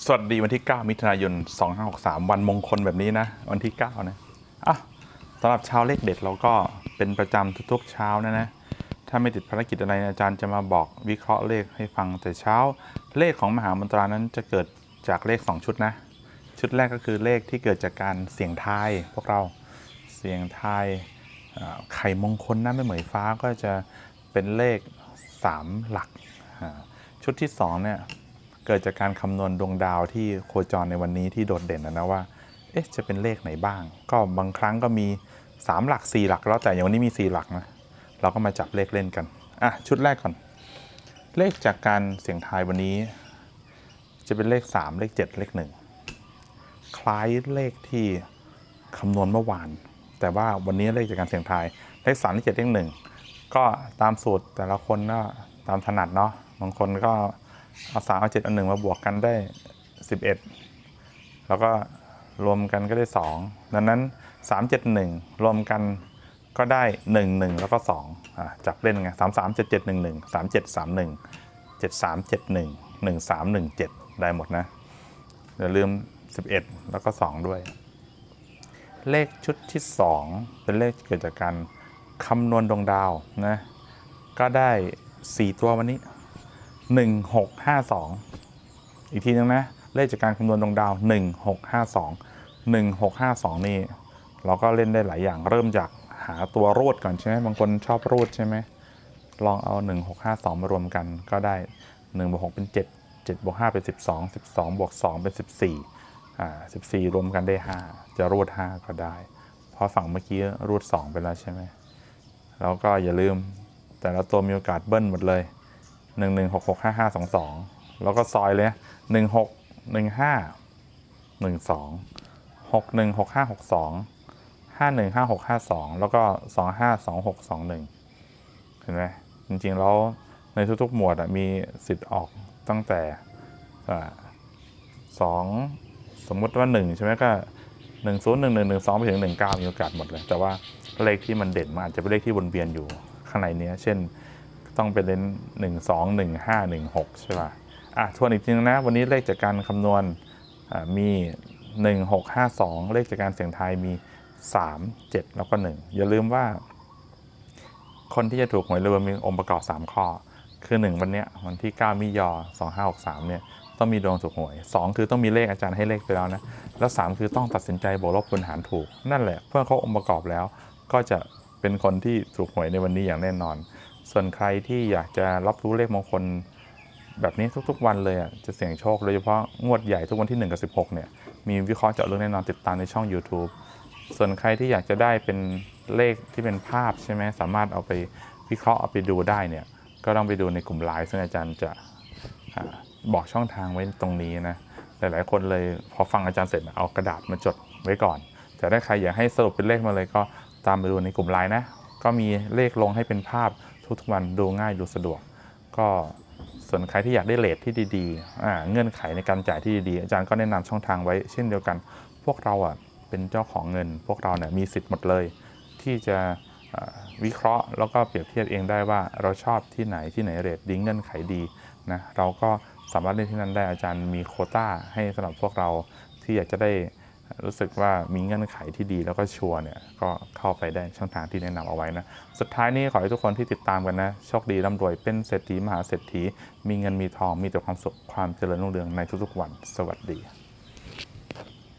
สวัสดีวันที่ 9 มิถุนายน 2563 วันมงคลแบบนี้นะ วันที่ 9 นะอะสำหรับเช้าเลขเด็ดเราก็เป็นประจำทุกๆเช้านะนะ ถ้าไม่ติดภารกิจอะไรอาจารย์จะมาบอกวิเคราะห์เลขให้ฟังแต่เช้า เลขของมหามนตรานั้นจะเกิดจากเลข 2 ชุดนะ ชุดแรกก็คือเลขที่เกิดจากการเสี่ยงทายพวกเราเสี่ยงทายไข่มงคลนะไม่เหมยฟ้าก็จะเป็นเลข 3 หลัก ชุดที่2เนี่ย เกิดจากการคำนวณดวงดาวที่โคจรในวันนี้ที่โดดเด่นนะนะว่าเอ๊ะจะเป็นเลขไหนบ้าง ก็บางครั้งก็มี 3 หลัก 4 หลักแล้วแต่อย่างวันนี้มี 4 หลักนะเราก็มาจับเลขเล่นกันอะชุดแรกก่อน เลขจากการเสี่ยงทายวันนี้ จะเป็นเลข 3 เลข 7 เลข 1 คล้ายเลขที่คำนวณเมื่อวาน แต่ว่าวันนี้เลขจากการเสี่ยงทายเลข3เลข7เลข1ก็ตามสูตรแต่ละคนก็ตามถนัดเนาะบางคนก็ เอาสามเอาเจ็ดเอาหนึ่งมาบวกกันได้สิบเอ็ดแล้วก็รวมกันก็ได้สองดังนั้นสามเจ็ดหนึ่งรวมกันก็ได้หนึ่งหนึ่งแล้วก็สองจับเล่นไงสามสามเจ็ดเจ็ดหนึ่งหนึ่งสามเจ็ดสามหนึ่งเจ็ดสามเจ็ดหนึ่งหนึ่งสามหนึ่งเจ็ดได้หมดนะอย่าลืมสิบเอ็ดแล้วก็สองด้วย เลขชุดที่สองเป็นเลขเกิดจากการคำนวณดวงดาวนะก็ได้สี่ตัววันนี้ 1652 อีกทีนึงนะ เลขจากการคำนวณดวงดาว 1652 1652 นี่ เราก็เล่นได้หลายอย่างเริ่มจากหาตัวรูดก่อนใช่ไหมบางคนชอบรูดใช่ไหมลองเอา 1652 มารวมกันก็ได้1บวก6เป็น 7 7บวก5เป็น 12 12บวก2เป็น 14อ่า14 รวมกันได้ 5 จะรูด 5 ก็ได้ เพราะฝั่งเมื่อกี้รูด 2 ไปแล้วใช่ไหมแล้วก็อย่าลืมแต่ละตัวมีโอกาสเบิ้ลหมดเลย หนึ่งหนึ่งหกหกห้าห้าสองสองแล้วก็ซอยเลยหนึ่งหกหนึ่งห้าหนึ่งสองหกหนึ่งหกห้าหกสองห้าหนึ่งห้าหกห้าสองแล้วก็สองห้าสองหกสองหนึ่งเห็นไหมจริงๆ แล้วในทุกๆ หมวดอะมีสิทธิ์ออกตั้งแต่สองสมมุติว่าหนึ่งใช่ไหมก็หนึ่งศูนย์หนึ่งหนึ่งหนึ่งสองไปถึงหนึ่งเก้ามีโอกาสหมดเลย แต่ว่าเลขที่มันเด่นมันอาจจะเป็นเลขที่วนเวียนอยู่ข้างในนี้เช่น ต้องเป็นเลนหนึ่งสองหนึ่งห้าหนึ่งหกใช่ป่ะอะทวนอีกทีนึงนะ วันนี้เลขจากการคำนวณมีหนึ่งหกห้าสองเลขจากการเสี่ยงทายมีสามเจ็ดแล้วก็หนึ่งอย่าลืมว่า คนที่จะถูกหวยรวยมีองค์ประกอบ3ข้อ คือ1วันเนี้ยวันที่9มิยอ2563เนี่ยต้องมีดวงถูกหวย2คือต้องมีเลขอาจารย์ให้เลขไปแล้วนะ แล้ว3คือต้องตัดสินใจบวกลบคูณหารถูก นั่นแหละเพื่อเขาองค์ประกอบแล้วก็จะเป็นคนที่ถูกหวยในวันนี้อย่างแน่นอน ส่วนใครที่อยากจะรับรู้เลขมงคลแบบนี้ทุกๆวันเลยอะจะเสี่ยงโชคโดยเฉพาะงวดใหญ่ทุกวันที่ 1 กับ 16 เนี่ย มีวิเคราะห์เจาะลึกแน่นอนติดตามในช่อง YouTube ส่วนใครที่อยากจะได้เป็นเลขที่เป็นภาพใช่ไหมสามารถเอาไปวิเคราะห์เอาไปดูได้เนี่ย ก็ต้องไปดูในกลุ่มไลน์ซึ่งอาจารย์จะอาบอกช่องทางไว้ตรงนี้นะหลายๆคนเลยพอฟังอาจารย์เสร็จเอากระดาษมาจดไว้ก่อน แต่ถ้าใครอยากให้สรุปเป็นเลขมาเลยก็ตามไปดูในกลุ่มไลน์นะก็มีเลขลงให้เป็นภาพ ทุกๆวันดูง่ายดูสะดวก ก็ส่วนใครที่อยากได้เลทที่ดีๆเงื่อนไขในการจ่ายที่ดีๆอาจารย์ก็แนะนำช่องทางไว้เช่นเดียวกัน พวกเราอะเป็นเจ้าของเงิน พวกเราเนี่ยมีสิทธิ์หมดเลย ที่จะวิเคราะห์แล้วก็เปรียบเทียบเองได้ว่าเราชอบที่ไหนที่ไหนเรทดีเงื่อนไขดีนะเราก็สามารถเล่นที่นั่นได้อาจารย์มีโคต้าให้สำหรับพวกเราที่อยากจะได้ รู้สึกว่ามีเงื่อนไขที่ดีแล้วก็ชัวร์เนี่ยก็เข้าไปได้ช่องทางที่แนะนำเอาไว้นะ สุดท้ายนี้ขอให้ทุกคนที่ติดตามกันนะ โชคดีร่ำรวยเป็นเศรษฐีมหาเศรษฐี มีเงินมีทองมีแต่ความสุขความเจริญรุ่งเรืองในทุกๆวัน สวัสดี